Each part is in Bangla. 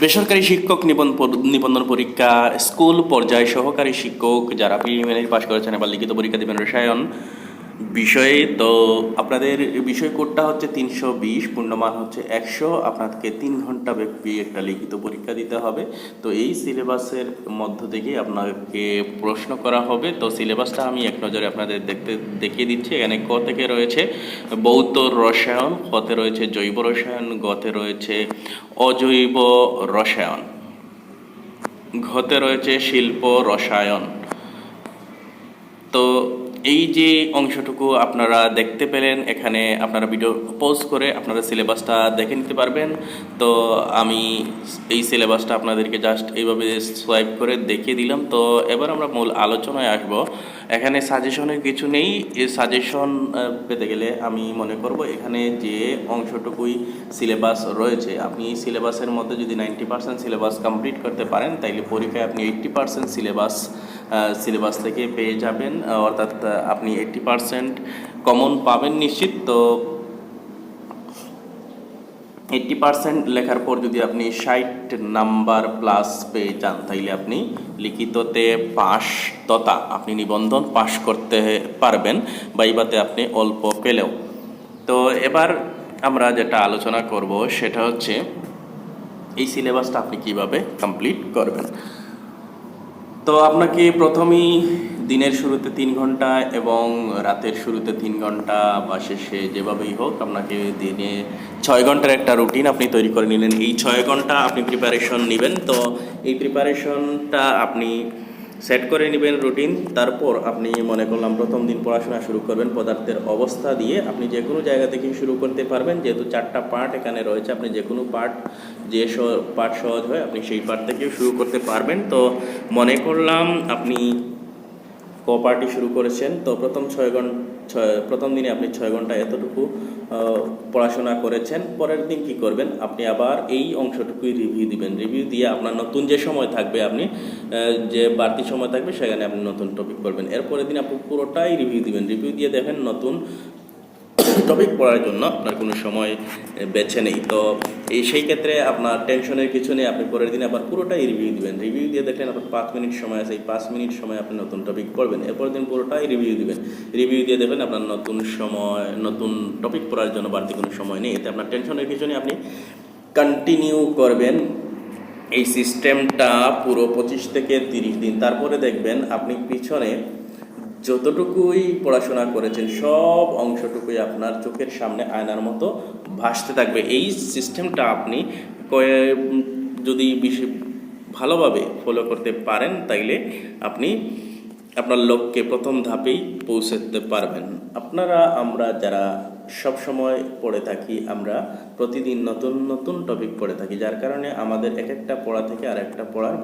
বেসরকারি শিক্ষক নিবন্ধন পরীক্ষা, স্কুল পর্যায়ে সহকারী শিক্ষক যারা প্রিলিমিনারি পাশ করেছেন এবার লিখিত পরীক্ষা দেবেন রসায়ন বিষয়ে তো আপনাদের বিষয় কোডটা হচ্ছে তিনশো বিশ, পূর্ণমান হচ্ছে একশো। আপনাকে তিন ঘণ্টা ব্যাপী একটা লিখিত পরীক্ষা দিতে হবে। তো এই সিলেবাসের মধ্য থেকে আপনাকে প্রশ্ন করা হবে। তো সিলেবাসটা আমি এক নজরে আপনাদের দেখতে, দেখিয়ে দিচ্ছি। এখানে ক থেকে রয়েছে বৌদ্ধ রসায়ন, কতে রয়েছে জৈব রসায়ন, গতে রয়েছে অজৈব রসায়ন। ঘতে রয়েছে শিল্প রসায়ন। তো এই যে অংশটুকু আপনারা দেখতে পেলেন, এখানে আপনারা ভিডিও পোজ করে আপনারা সিলেবাসটা দেখে নিতে পারবেন। তো আমি এই সিলেবাসটা আপনাদেরকে জাস্ট এইভাবে সোয়াইপ করে দেখিয়ে দিলাম। তো এবার আমরা মূল আলোচনায় আসব। এখানে সাজেশনের কিছু নেই। এই সাজেশন পেতে গেলে আমি মনে করব এখানে যে অংশটুকুই সিলেবাস রয়েছে, আপনি সিলেবাসের মধ্যে যদি নাইনটি পার্সেন্ট সিলেবাস কমপ্লিট করতে পারেন, তাইলে পরীক্ষায় আপনি এইট্টি পার্সেন্ট সিলেবাস সিলেবাস থেকে পেয়ে যাবেন, অর্থাৎ আপনি এইট্টি পার্সেন্ট কমন পাবেন নিশ্চিত। তো এইট্টি পার্সেন্ট লেখার পর যদি আপনি ষাট নাম্বার প্লাস পেয়ে যান, তাইলে আপনি লিখিততে পাশ, তথা আপনি নিবন্ধন পাশ করতে পারবেন, বাইবাতে আপনি অল্প পেলেও। তো এবার আমরা যেটা আলোচনা করব, সেটা হচ্ছে, এই সিলেবাসটা আপনি কীভাবে কমপ্লিট করবেন? তো আপনাকে প্রথমেই দিনের শুরুতে তিন ঘণ্টা এবং রাতের শুরুতে তিন ঘণ্টা বা শেষে যেভাবেই হোক আপনাকে দিনে ছয় ঘণ্টার একটা রুটিন আপনি তৈরি করে নিলেন। এই ছয় ঘণ্টা আপনি প্রিপারেশন নেবেন। তো এই প্রিপারেশনটা আপনি সেট করে নেবেন রুটিন, তারপর আপনি মনে করলাম প্রথম দিন পড়াশোনা শুরু করবেন, পদার্থের অবস্থা দিয়ে আপনি যে কোনো জায়গা থেকে শুরু করতে পারবেন, যেহেতু চারটা পার্ট এখানে রয়েছে, আপনি যে কোনো পার্ট, যে পার্ট সহজ হয় আপনি সেই পার্ট থেকেও শুরু করতে পারবেন। তো মনে করলাম আপনি ক পার্টি শুরু করেছেন, তো প্রথম ছয় ঘণ্টা ছয়, প্রথম দিনে আপনি ছয় ঘণ্টা এতটুকু পড়াশোনা করেছেন, পরের দিন কি করবেন? আপনি আবার এই অংশটুকুই রিভিউ দিবেন। রিভিউ দিয়ে আপনার নতুন যে সময় থাকবে আপনি যে বাড়তি সময় থাকবে সেখানে আপনি নতুন টপিক করবেন। এরপরের দিন আপনি পুরোটাই রিভিউ দিবেন। রিভিউ দিয়ে দেখেন নতুন টপিক পড়ার জন্য আপনার কোনো সময় বেছে নেই। তো, এই সেই ক্ষেত্রে আপনার টেনশনের কিছু নেই, আপনি পরের দিন আবার পুরোটাই রিভিউ দিবেন। রিভিউ দিয়ে দেখলেন আপনার পাঁচ মিনিট সময় আছে, এই পাঁচ মিনিট সময় আপনি নতুন টপিক পড়বেন। এরপর দিন পুরোটাই রিভিউ দিবেন। রিভিউ দিয়ে দেবেন আপনার নতুন সময়, নতুন টপিক পড়ার জন্য বাড়তি কোনো সময় নেই। এতে আপনার টেনশনের কিছু নেই, আপনি কন্টিনিউ করবেন। এই সিস্টেমটা পুরো পঁচিশ থেকে তিরিশ দিন। তারপরে দেখবেন আপনি পিছনে যতটুকুই পড়াশোনা করেছেন, সব অংশটুকুই আপনার চোখের সামনে আয়নার মতো ভাসতে থাকবে। এই সিস্টেমটা আপনি যদি বেশি ভালোভাবে ফলো করতে পারেন, তাইলে আপনি আপনার লক্ষ্যে প্রথম ধাপেই পৌঁছাতে পারবেন। আপনারা, আমরা যারা সব সময় পড়ে থাকি, আমরা প্রতিদিন নতুন নতুন টপিক পড়ে থাকি। যার কারণে আমাদের এক একটা পড়া থেকে আর একটা পড়ার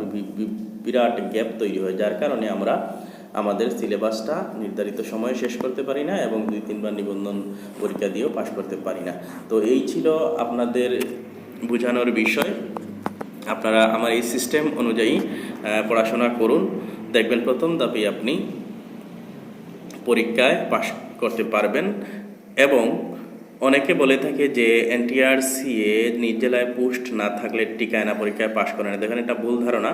বিরাট গ্যাপ তৈরি হয়। যার কারণে আমরা আমাদের সিলেবাসটা নির্ধারিত সময়ে শেষ করতে পারি না এবং দুই তিনবার নিবন্ধন পরীক্ষা দিয়েও পাশ করতে পারি না। তো এই ছিল আপনাদের বোঝানোর বিষয়। আপনারা আমার এই সিস্টেম অনুযায়ী পড়াশোনা করুন। দেখবেন প্রথম ধাপে আপনি পরীক্ষায় পাশ করতে পারবেন এবং অনেকে বলে থাকে যে এনটিআরসিএ নিজ জেলায় পোস্ট না থাকলে টিকায়না পরীক্ষায় পাশ করে না। দেখেন, এটা ভুল ধারণা।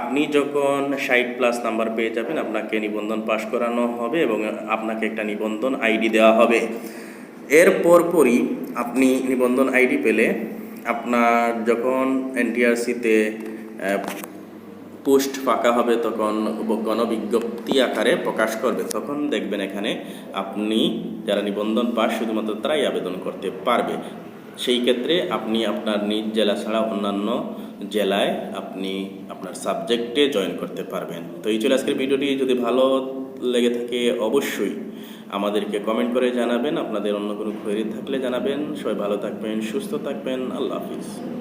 আপনি যখন ষাট প্লাস নাম্বার পেয়ে যাবেন, আপনাকে নিবন্ধন পাশ করানো হবে এবং আপনাকে একটা নিবন্ধন আইডি দেওয়া হবে। এর পরপরই আপনি নিবন্ধন আইডি পেলে আপনার যখন এনটিআরসিতে পোস্ট ফাঁকা হবে তখন গণবিজ্ঞপ্তি আকারে প্রকাশ করবে। তখন দেখবেন এখানে আপনি যারা নিবন্ধন পাস, শুধুমাত্র তারাই আবেদন করতে পারবে। সেই ক্ষেত্রে আপনি আপনার নিজ জেলা ছাড়া অন্যান্য জেলায় আপনি আপনার সাবজেক্টে জয়েন করতে পারবেন। তো এই ছিল আজকের ভিডিওটি। যদি ভালো লেগে থাকে অবশ্যই আমাদেরকে কমেন্ট করে জানাবেন। আপনাদের অন্য কোনো কোয়েরি থাকলে জানাবেন। সবাই ভালো থাকবেন, সুস্থ থাকবেন। আল্লাহ হাফিজ।